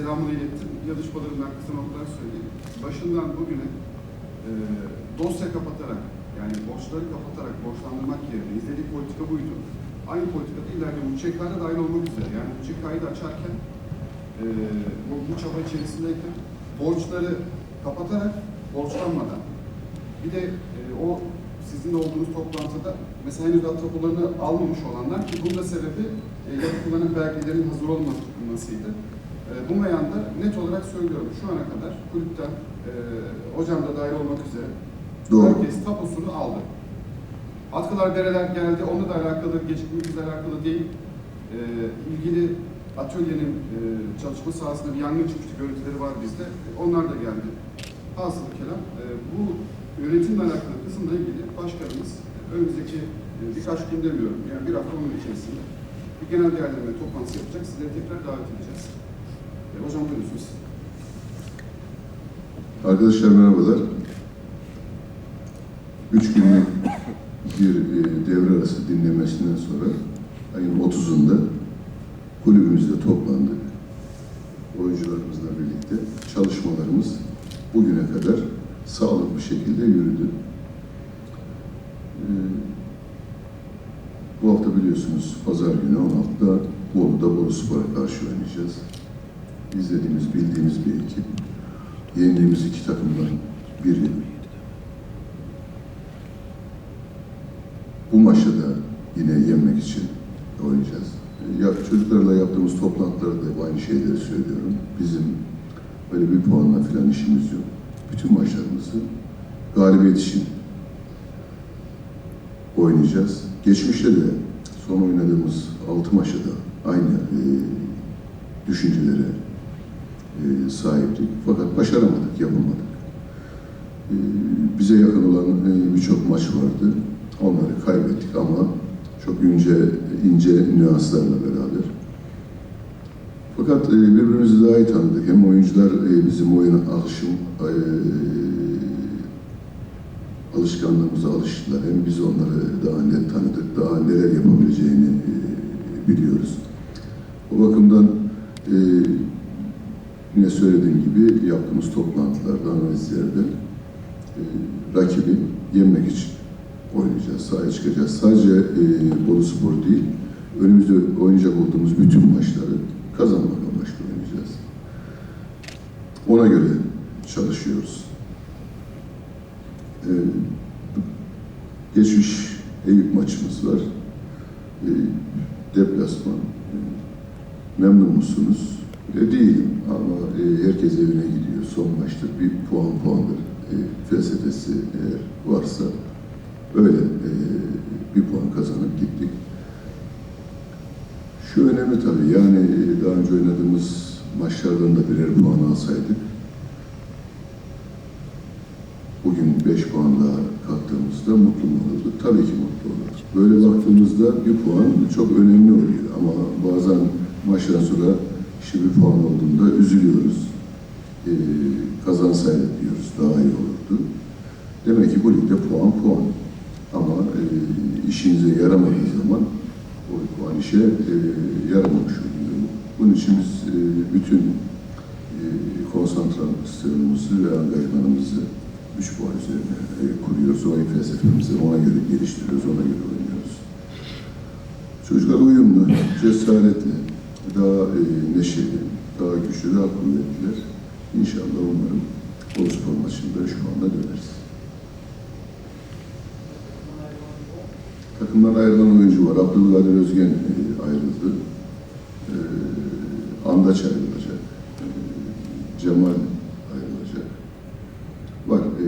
selamını ilettim. Yazışmalarından kısa notlar söyleyeyim. Başından bugüne e, dosya kapatarak, yani borçları kapatarak borçlandırmak yerine izlediği politika buydu. Aynı politikada ileride bu ÇK'da dahil olmak üzere. Yani bu ÇK'yı da açarken, e, bu, bu çaba içerisindeyken borçları kapatarak, borçlanmadan bir de e, o sizin olduğunuz toplantıda mesela henüz daha tapularını almamış olanlar ki bunun da sebebi e, yapı kullanım belgelerinin hazır olmamasıydı. E, bu meyanda net olarak söylüyorum şu ana kadar kulüpten e, hocam da dahil olmak üzere Doğru. herkes tapusunu aldı. Atkılar dereler geldi. Onunla da alakalı, gecikmemizle alakalı değil. E, ilgili atölyenin e, çalışma sahasında bir yangın çıkmıştı. Görüntüleri var bizde. Onlar da geldi. Hasılı kelam. e, bu yönetimle alakalı kısımla ilgili başkanımız e, önümüzdeki e, birkaç gün demiyorum. Yani bir hafta onun içerisinde bir genel değerlendirme toplantısı yapacak. Sizleri tekrar davet edeceğiz. Hocam buyursunuz. Arkadaşlar merhabalar. Üç günlük bir e, devre arası dinlemesinden sonra ayın 30'unda kulübümüzde toplandık. Oyuncularımızla birlikte çalışmalarımız bugüne kadar sağlıklı bir şekilde yürüdü. E, bu hafta biliyorsunuz pazar günü 16'da Bolu'da Bolu Spor'a karşı oynayacağız. İzlediğimiz, bildiğimiz bir ekip. Yendiğimiz iki takımdan biri. Bu maçta da yine yenmek için oynayacağız. Ya, çocuklarla yaptığımız toplantılarda da aynı şeyleri söylüyorum. Bizim böyle bir puanla falan işimiz yok. Bütün maçlarımızı galibiyet için oynayacağız. Geçmişte de son oynadığımız altı maçta da aynı e, düşüncelere e, sahiptik. Fakat başaramadık, yapamadık. E, bize yakın olan e, birçok maç vardı. Onları kaybettik ama çok ince, ince nüanslarla beraber. Fakat birbirimizi daha iyi tanıdık. Hem oyuncular e, bizim oyuna alışım, alışkanlığımıza alıştılar. Hem biz onları daha net tanıdık, daha neler yapabileceğini biliyoruz. O bakımdan yine söylediğim gibi yaptığımız toplantılarda, analizlerde e, rakibi yenmek için oynayacağız, sahaya çıkacağız. Sadece e, Bolu Spor değil, önümüzde oynayacak olduğumuz bütün maçları kazanmak amaçlı oynayacağız. Ona göre çalışıyoruz. E, geçmiş Eyüp maçımız var. E, deplasman. E, memnun musunuz? E, değilim ama e, herkes evine gidiyor. Son maçta bir puan puandır e, felsefesi eğer varsa öyle e, bir puan kazanıp gittik. Şu önemli tabii yani e, daha önce oynadığımız maçlardan da birer puan alsaydık bugün beş puan daha kattığımızda mutlu mu olurduk? Tabii ki mutlu olurduk. Böyle baktığımızda bir puan çok önemli oluyor ama bazen maçtan sonra işte bir puan olduğunda üzülüyoruz. Ee, kazansaydık diyoruz daha iyi olurdu. Demek ki bu ligde puan puan. Ama e, işinize yaramadığı zaman o puan işe e, yaramamış oluyor. Bunun için biz e, bütün e, konsantrasyonumuzu ve angajmanımızı üç puan üzerine e, kuruyoruz. Oyun felsefemizi ona göre geliştiriyoruz, ona göre oynuyoruz. Çocuklar uyumlu, cesaretli, daha e, neşeli, daha güçlü, daha kuvvetliler. İnşallah umarım Bolu Spor maçında şu anda döneriz. Takımdan ayrılan oyuncu var. Abdülkadir Özgen e, ayrıldı. E, Andaç ayrılacak. E, Cemal ayrılacak. Var e,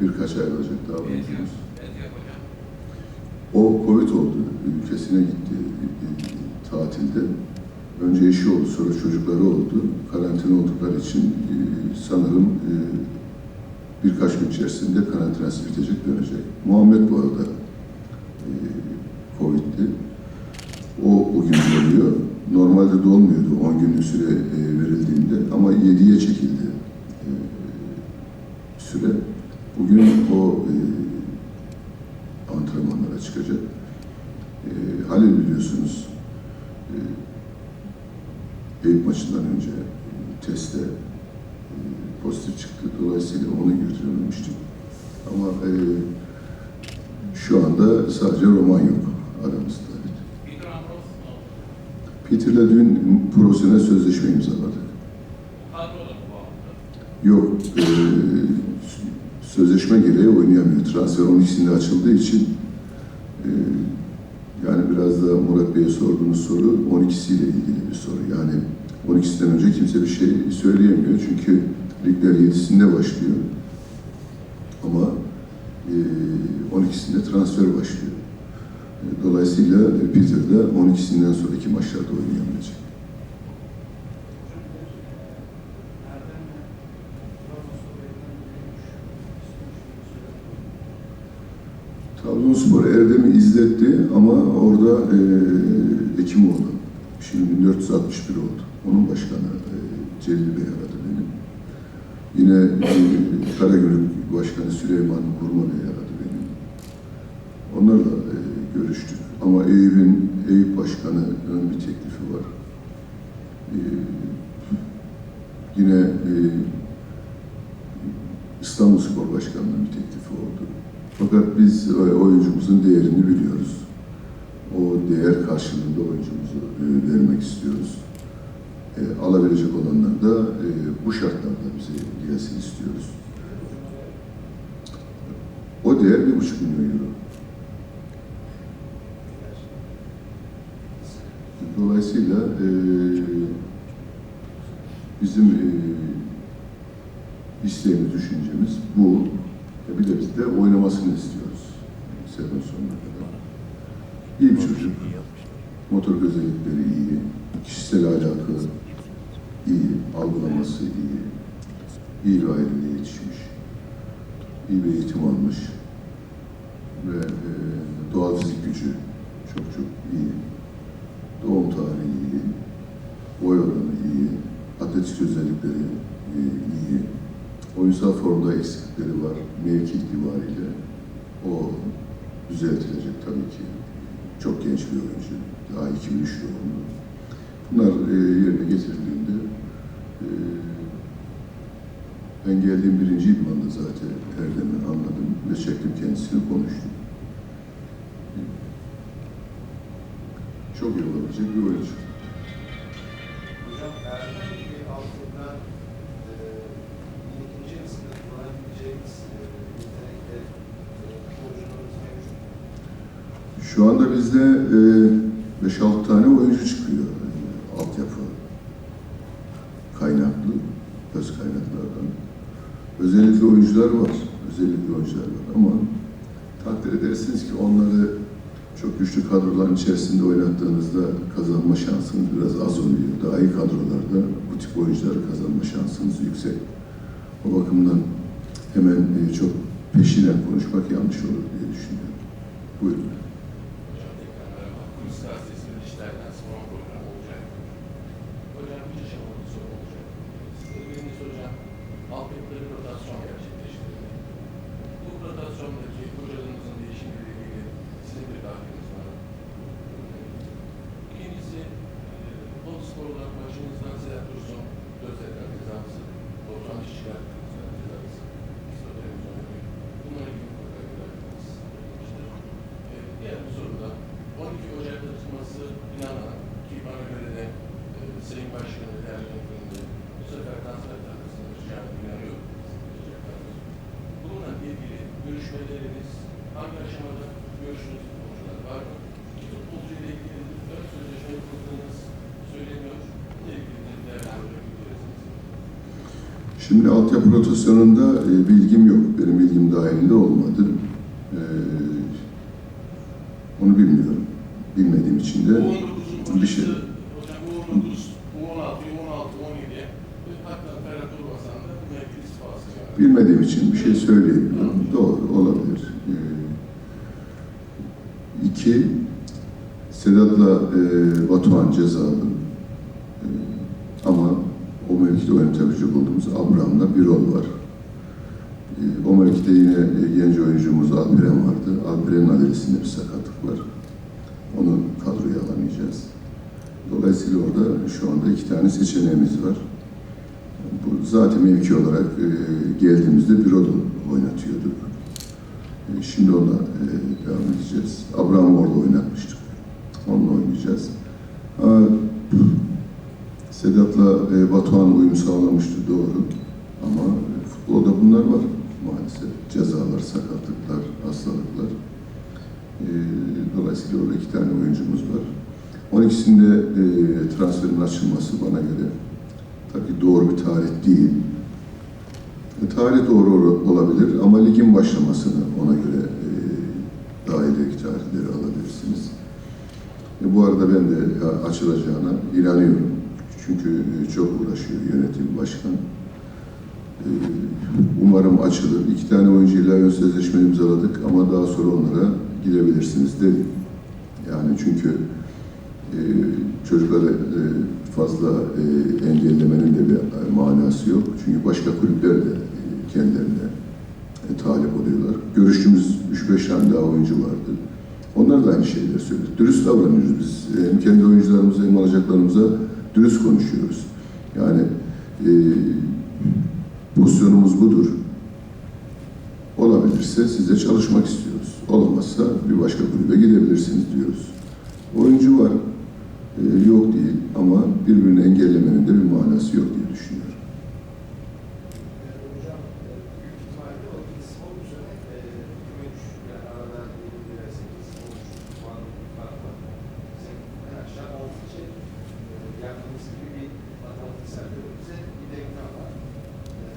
birkaç ayrılacak daha var. O Covid oldu. Ülkesine gitti e, tatilde. Önce eşi oldu, sonra çocukları oldu. Karantina oldukları için e, sanırım e, birkaç gün içerisinde karantinası bitecek, dönecek. Muhammed bu arada e, Covid'di. O bugün geliyor. Normalde de olmuyordu 10 günlük süre e, verildiğinde ama 7'ye çekildi süre. Bugün o antrenmanlara çıkacak. Halil biliyorsunuz Eyüp maçından önce testte e, pozitif çıktı. Dolayısıyla onu götürememiştik. Ama e, şu anda sadece Roman yok aramızda. Peter'la dün profesyonel sözleşme imzaladık. Yok, e, sözleşme gereği oynayamıyor. Transfer 12'sinde açıldığı için e, yani biraz da Murat Bey'e sorduğunuz soru 12'siyle ilgili soru. Yani 12'sinden önce kimse bir şey söyleyemiyor. Çünkü ligler 7'sinde başlıyor. Ama e, 12'sinde transfer başlıyor. E, Dolayısıyla Peter de 12'sinden sonraki maçlarda oynayamayacak. Trabzonspor Erdem'i izletti ama orada e, Ekimoğlu. Şimdi 1461 oldu. Onun başkanı e, Celil Bey aradı beni. Yine e, Karagümrük Başkanı Süleyman Kurma Bey aradı beni. Onlarla e, görüştük. Ama Eyüp'ün, Eyüp Başkanı'nın bir teklifi var. E, yine e, İstanbul Spor Başkanı'nın bir teklifi oldu. Fakat biz e, oyuncumuzun değerini biliyoruz. O değer karşılığında oyuncumuzu e, vermek istiyoruz. E, alabilecek olanlar da e, bu şartlarda bize gelsin istiyoruz. O değer bir buçuk milyon euro. Dolayısıyla e, bizim e, isteğimiz, düşüncemiz bu. E, Bir de biz de oynamasını istiyoruz sezon sonuna kadar. İyi bir çocuk. Motor özellikleri iyi. Kişisel ahlakı iyi. Algılaması iyi. İyi bir aileye yetişmiş. İyi bir eğitim almış. Ve e, doğal fizik gücü çok çok iyi. Doğum tarihi iyi. Boy oranı iyi. Atletik özellikleri e, iyi. Oyunsal formda eksiklikleri var. Mevki itibariyle o düzeltilecek tabii ki. Çok genç bir oyuncu. Daha 2003 doğumlu. Bunlar e, yerine getirildiğinde e, ben geldiğim birinci idmanda zaten Erdem'i anladım ve çektim kendisini konuştum. Çok iyi olabilecek bir oyuncu. Hocam herhangi bir altında e, ikinci yarısında kullanabileceğimiz e, nitelikte e, oyuncularımız mevcut. Şu anda bizde e, 5-6 tane oyuncu çıkıyor. E, altyapı kaynaklı, öz kaynaklardan. Özellikle oyuncular var. Özellikle oyuncular var ama takdir edersiniz ki onları çok güçlü kadroların içerisinde oynattığınızda kazanma şansınız biraz az oluyor. Daha iyi kadrolarda bu tip oyuncuları kazanma şansınız yüksek. O bakımdan hemen e, çok peşinen konuşmak yanlış olur diye düşünüyorum. Buyurun. Hocam tekrar merhaba. Kulis gazetesi ve işlerden spor programı olacak. Hocam bir aşamalı bir soru olacak. Size birincisi hocam, altyapıda bir rotasyon gerçekleştirildi. Bu rotasyondaki hocalarımızın değişimleriyle ilgili sizin bir dahliniz var. mı? İkincisi, e, Bolu Spor'da başınızdan Sedat Dursun, dört tekrar cezası, 90 kişi çıkarttınız cezası. İşte televizyon gibi. Bununla ilgili mutlaka bir dahliniz olmuştur. E, diğer bir soru da 12 Ocak'ta tutması inanan ki bana göre de e, Sayın Başkanı tercih ettiğinde bu sefer transfer tahtasını çıkacağını inanıyorum. Bununla ilgili görüşmeleriniz hangi aşamada görüştüğünüz futbolcular var mı? İki futbolcu ile ilgili ön sözleşme yapıldığınız söyleniyor. Bununla ilgili de değerlendirebilirsiniz. Şimdi altyapı rotasyonunda e, bilgim yok. Benim bilgim dahilinde olmadı. E, onu bilmiyorum. Bilmediğim için de U19'un bir şey. Hocam U19, U16, U16, U17 hatta Ferhat Urbasan da bununla ilgili istifası yani. bilmediğim için bir şey söyleyemiyorum. Doğru, olabilir. E, iki, Sedat'la e, Batuhan cezalı. E, ama o mevkide oynatabilecek olduğumuz Abraham'la Birol var. E, o mevkide yine genç oyuncumuz Alperen vardı. Alperen'in adresinde bir sakatlık var. Onu kadroya alamayacağız. Dolayısıyla orada şu anda iki tane seçeneğimiz var. Bu zaten mevki olarak e, geldiğimizde büroda oynatıyorduk. E, şimdi ona e, devam edeceğiz. Abraham orada oynatmıştık. Onunla oynayacağız. Sedat'la e, Batuhan uyum sağlamıştı doğru. Ama e, futbolda bunlar var maalesef. Cezalar, sakatlıklar, hastalıklar. E, dolayısıyla orada iki tane oyuncumuz var. 12'sinde e, transferin açılması bana göre tabii doğru bir tarih değil. E, tarih doğru ol- olabilir ama ligin başlamasını ona göre e, daha ileriki tarihleri alabilirsiniz. E, bu arada ben de açılacağına inanıyorum. Çünkü e, çok uğraşıyor yönetim başkan. E, umarım açılır. İki tane oyuncuyla ön sözleşme imzaladık ama daha sonra onlara gidebilirsiniz dedik. Yani çünkü e, çocukları e, fazla engellemenin de bir manası yok. Çünkü başka kulüpler de kendilerine talip oluyorlar. Görüştüğümüz 3-5 tane daha oyuncu vardı. Onlar da aynı şeyleri söyledi. Dürüst davranıyoruz biz. Hem kendi oyuncularımıza hem alacaklarımıza dürüst konuşuyoruz. Yani e, pozisyonumuz budur. Olabilirse size çalışmak istiyoruz. Olamazsa bir başka kulübe gidebilirsiniz diyoruz. Oyuncu var, e, yok değil ama birbirini engellemenin de bir manası yok diye düşünüyorum. Ee, Hocam, e, büyük ihtimalle o isim o sene e, gümüş, yani arada 7 lira 8, 13 puan fark var. Sizin en aşağı 6 için e, yaptığınız gibi bir matematiksel de bize bir denklem var. E,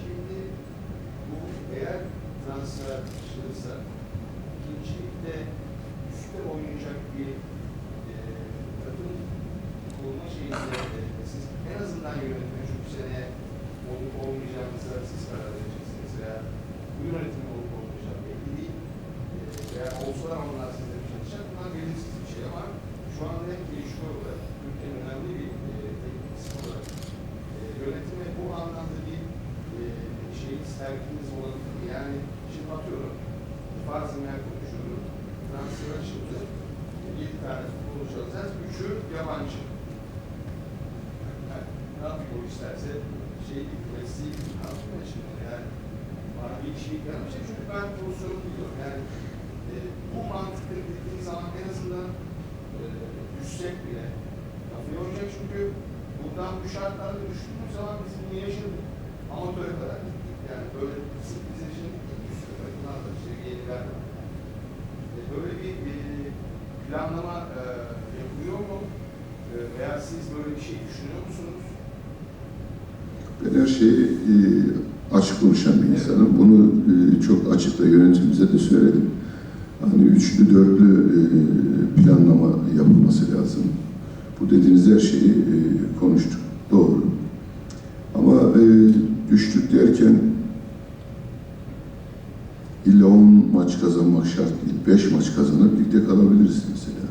Şimdi bu eğer transfer açılırsa ikincilikte üstte oynayacak bir e, takım kurma şeyinde e, siz en azından yönetme şu seneye olup olmayacağınıza siz karar vereceksiniz veya bu yönetim olup olmayacak belli değil. E, veya olsalar onlar sizle bir çalışacak. Bunlar belirsiz bir şey ama şu anda en gelişme olarak Türkiye'nin önemli bir e, teknik kısmı olarak e, yönetime bu anlamda bir e, şey serginiz olabilir. mi? Yani şimdi atıyorum farz misal konuşuyorum. Transfer açıldı. 7 tane futbolcu alacağız. Üçü yabancı. Yani ne yapıyor o isterse şey değil, mesleği değil. Ne yapıyor şimdi yani? Bana bir şey çünkü ben pozisyonu biliyorum. Yani e, bu mantıklı dediğiniz zaman en azından e, düşsek bile kafayı oynayacak çünkü buradan bu şartlarda düştüğümüz zaman biz bunu yaşadık. Amatöre kadar gittik. Yani böyle sırf bize şimdi üst takımlar da işte yeniler var. E, böyle bir e, planlama e, yapılıyor mu? E, veya siz böyle bir şey düşünüyor musunuz? Ben her şeyi e, açık konuşan bir insanım. Bunu e, çok açıkta yönetimimize de söyledim. Hani üçlü, dörtlü e, planlama yapılması lazım. Bu dediğiniz her şeyi e, konuştuk. Doğru. Ama e, düştük derken illa 10 maç kazanmak şart değil. 5 maç kazanıp ligde kalabiliriz mesela.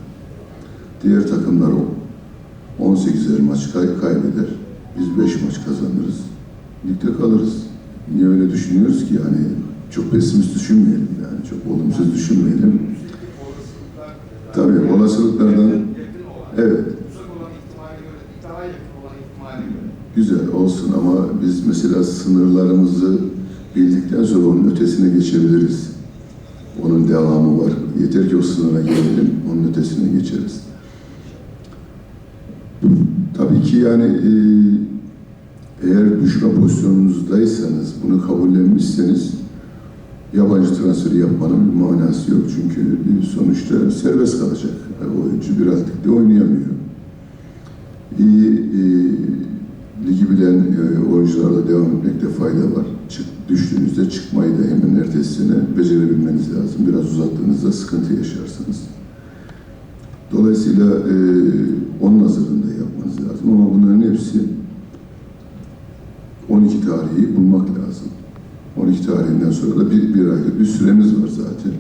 Diğer takımlar o 18'er maç kay- kaybeder. Biz 5 maç kazanırız. Ligde kalırız. Niye öyle düşünüyoruz ki? Yani çok pesimist düşünmeyelim yani. Çok olumsuz düşünmeyelim. Tabii, olasılıklardan- Evet. Güzel olsun ama biz mesela sınırlarımızı bildikten sonra onun ötesine geçebiliriz. Onun devamı var. Yeter ki o sınıra gelelim, onun ötesine geçeriz. Tabii ki yani e, eğer düşme pozisyonunuzdaysanız, bunu kabullenmişseniz yabancı transferi yapmanın bir manası yok. Çünkü sonuçta serbest kalacak. E, oyuncu bir ligde oynayamıyor. İyi e, ligi bilen e, oyuncularla devam etmekte fayda var. Çık, düştüğünüzde çıkmayı da hemen ertesine becerebilmeniz lazım. Biraz uzattığınızda sıkıntı yaşarsınız. Dolayısıyla e, onun hazırlığında yapmanız lazım. Ama bunların hepsi 12 tarihi bulmak lazım. 12 tarihinden sonra da bir, bir aylık bir süremiz var zaten.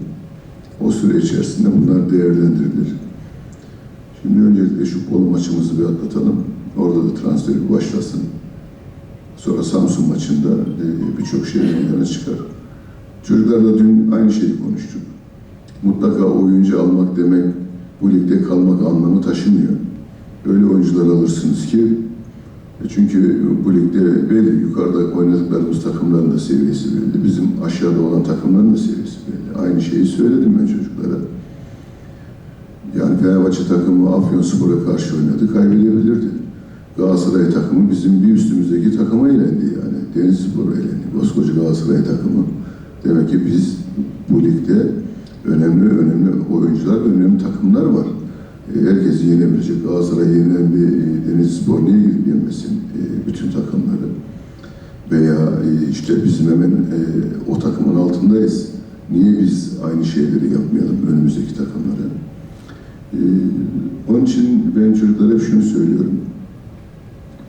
O süre içerisinde bunlar değerlendirilir. Şimdi öncelikle şu Bolu maçımızı bir atlatalım. Orada da transferi başlasın. Sonra Samsun maçında e, birçok şey ön yana çıkar. Çocuklarla dün aynı şeyi konuştuk. Mutlaka oyuncu almak demek bu ligde kalmak anlamı taşımıyor. Öyle oyuncular alırsınız ki Çünkü bu ligde belli, yukarıda oynadıklarımız takımların da seviyesi belli. Bizim aşağıda olan takımların da seviyesi belli. Aynı şeyi söyledim ben çocuklara. Yani Fenerbahçe takımı Afyonspor'a karşı oynadı, kaybedebilirdi. Galatasaray takımı bizim bir üstümüzdeki takıma elendi yani. Denizlispor'a elendi. Koskoca Galatasaray takımı. Demek ki biz bu ligde önemli önemli oyuncular, önemli takımlar var. Herkesi yenebilecek. Galatasaray yenilen bir e, Denizlispor niye gidip yenmesin e, bütün takımları? Veya e, işte bizim hemen o takımın altındayız. Niye biz aynı şeyleri yapmayalım önümüzdeki takımlara? Onun için ben çocuklara hep şunu söylüyorum.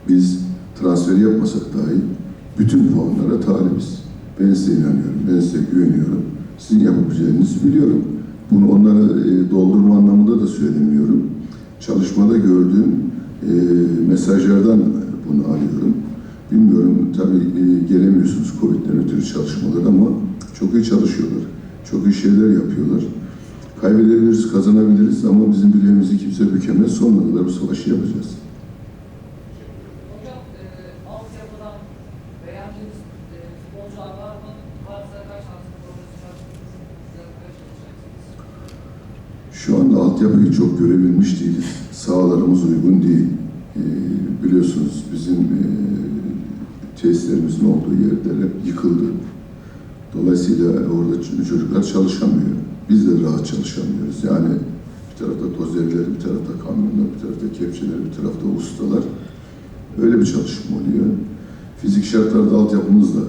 Biz transferi yapmasak dahi bütün puanlara talibiz. Ben size inanıyorum, ben size güveniyorum. Sizin yapabileceğinizi biliyorum. Bunu onlara e, doldurma anlamında da söylemiyorum. Çalışmada gördüğüm e, mesajlardan bunu alıyorum. Bilmiyorum tabii e, gelemiyorsunuz Covid'den ötürü çalışmalar ama çok iyi çalışıyorlar. Çok iyi şeyler yapıyorlar. Kaybedebiliriz, kazanabiliriz ama bizim bileğimizi kimse bükemez. Sonuna kadar bu savaşı yapacağız. Hocam e, altyapıdan beğendiğiniz e, futbolcular var mı? Varsa kaç tane futbolcu yapmaya çalışacaksınız? Şu anda altyapıyı çok görebilmiş değiliz. Sahalarımız uygun değil. Ee, biliyorsunuz bizim e, tesislerimizin olduğu yerler hep yıkıldı. Dolayısıyla orada çocuklar çalışamıyor. Biz de rahat çalışamıyoruz. Yani bir tarafta dozerler, bir tarafta kamyonlar, bir tarafta kepçeler, bir tarafta ustalar. Öyle bir çalışma oluyor. Fizik şartlarda altyapımız da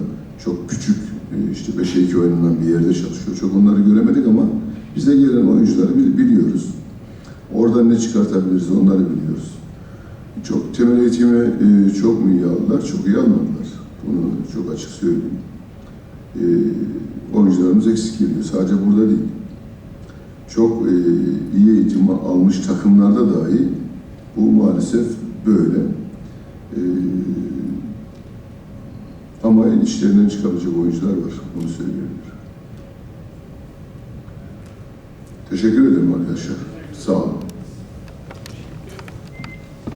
çok küçük, e, işte 5'e 2 oynanan bir yerde çalışıyor. Çok onları göremedik ama bize gelen oyuncuları bil- biliyoruz. Oradan ne çıkartabiliriz onları biliyoruz. Çok temel eğitimi e, çok mu iyi aldılar? Çok iyi almadılar. Bunu çok açık söyleyeyim. E, oyuncularımız eksik geliyor. Sadece burada değil. Çok e, iyi eğitim almış takımlarda dahi bu maalesef böyle. Ama işlerinden çıkabilecek oyuncular var. Bunu söyleyebilirim. Teşekkür ederim arkadaşlar. Sağ olun.